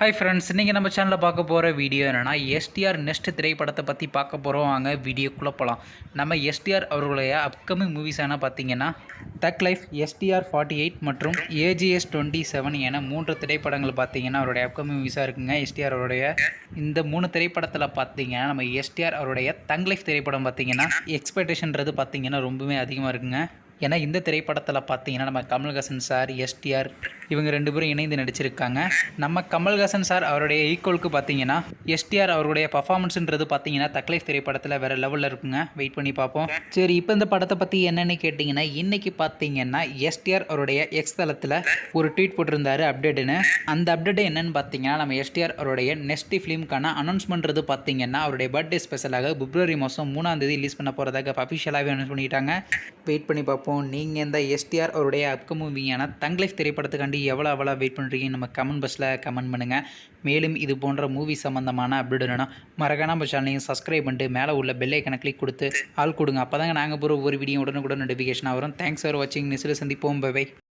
Hi friends இன்றைக்கி நம்ம சேனலில் பார்க்க போகிற வீடியோ என்னென்னா எஸ்டிஆர் நெக்ஸ்ட் திரைப்படத்தை பற்றி பார்க்க போகிறோம் வாங்க வீடியோக்குள்ளே போகலாம் நம்ம எஸ்டிஆர் அவர்களுடைய அப்கமிங் மூவிஸ் என்ன பார்த்தீங்கன்னா Thug Life STR forty eight மற்றும் ஏஜிஎஸ் டுவெண்ட்டி செவன் என மூன்று திரைப்படங்கள் பார்த்தீங்கன்னா அவருடைய அப்கமிங் மூவிஸாக இருக்குங்க. எஸ்டிஆர் அவருடைய இந்த மூணு திரைப்படத்தில் பார்த்தீங்கன்னா நம்ம எஸ்டிஆர் அவருடைய தங் லைஃப் திரைப்படம் பார்த்தீங்கன்னா எக்ஸ்பெக்டேஷன்றது பார்த்தீங்கன்னா ரொம்பவே அதிகமாக இருக்குங்க. ஏன்னா இந்த திரைப்படத்தில் பார்த்தீங்கன்னா நம்ம கமல்ஹாசன் சார் எஸ்டிஆர் இவங்க ரெண்டு பேரும் இணைந்து நடிச்சிருக்காங்க. நம்ம கமல்ஹாசன் சார் அவருடைய ஈக்குவலுக்கு பார்த்தீங்கன்னா எஸ்டிஆர் அவருடைய பர்ஃபார்மன்ஸுன்றது பார்த்தீங்கன்னா தக்லைஃப் திரைப்படத்தில் வேறு லெவலில் இருக்குங்க. வெயிட் பண்ணி பார்ப்போம் சரி இப்போ இந்த படத்தை பற்றி என்னென்னு கேட்டிங்கன்னா இன்றைக்கி பார்த்தீங்கன்னா எஸ்டிஆர் அவருடைய எக்ஸ் தளத்தில் ஒரு ட்வீட் போட்டிருந்தார் அப்டேட்டுன்னு அந்த அப்டேட் என்னென்னு பார்த்தீங்கன்னா நம்ம எஸ்டிஆர் அவருடைய நெக்ஸ்ட் ஃபிலிம்க்கான அனௌன்ஸ்மெண்ட்றது பார்த்தீங்கன்னா அவருடைய பர்த்டே ஸ்பெஷலாக பிப்ரவரி மாதம் மூணாம் தேதி ரிலீஸ் பண்ண போகிறதாக அஃபிஷியலாகவே அனௌன்ஸ் பண்ணிட்டாங்க. வெயிட் பண்ணி பார்ப்போம் நீங்கள் இந்த எஸ்டிஆர் அவருடைய அப்க மூவியான தங்லைஃப் திரைப்படத்துக்காண்டி எவ்வளோ எவ்வளோ வெயிட் பண்ணுறீங்க நம்ம கமெண்ட் பாக்ஸில் கமெண்ட் பண்ணுங்கள் மேலும் இது போன்ற மூவி சம்மந்தமான அப்டேட் மறக்காம நம்ம சேனலையும் சப்ஸ்கிரைப் பண்ணிட்டு மேலே உள்ள பெல் ஐக்கனை கிளிக் கொடுத்து ஆள் கொடுங்க. அப்போ தாங்க நாங்கள் போகிற ஒவ்வொரு வீடியோ உடனுக்குடன் நோட்டிஃபிகேஷன் வரும். தேங்க்ஸ் ஃபார் வாட்சிங் நெக்ஸ்ட்டில் சந்திப்போம். பை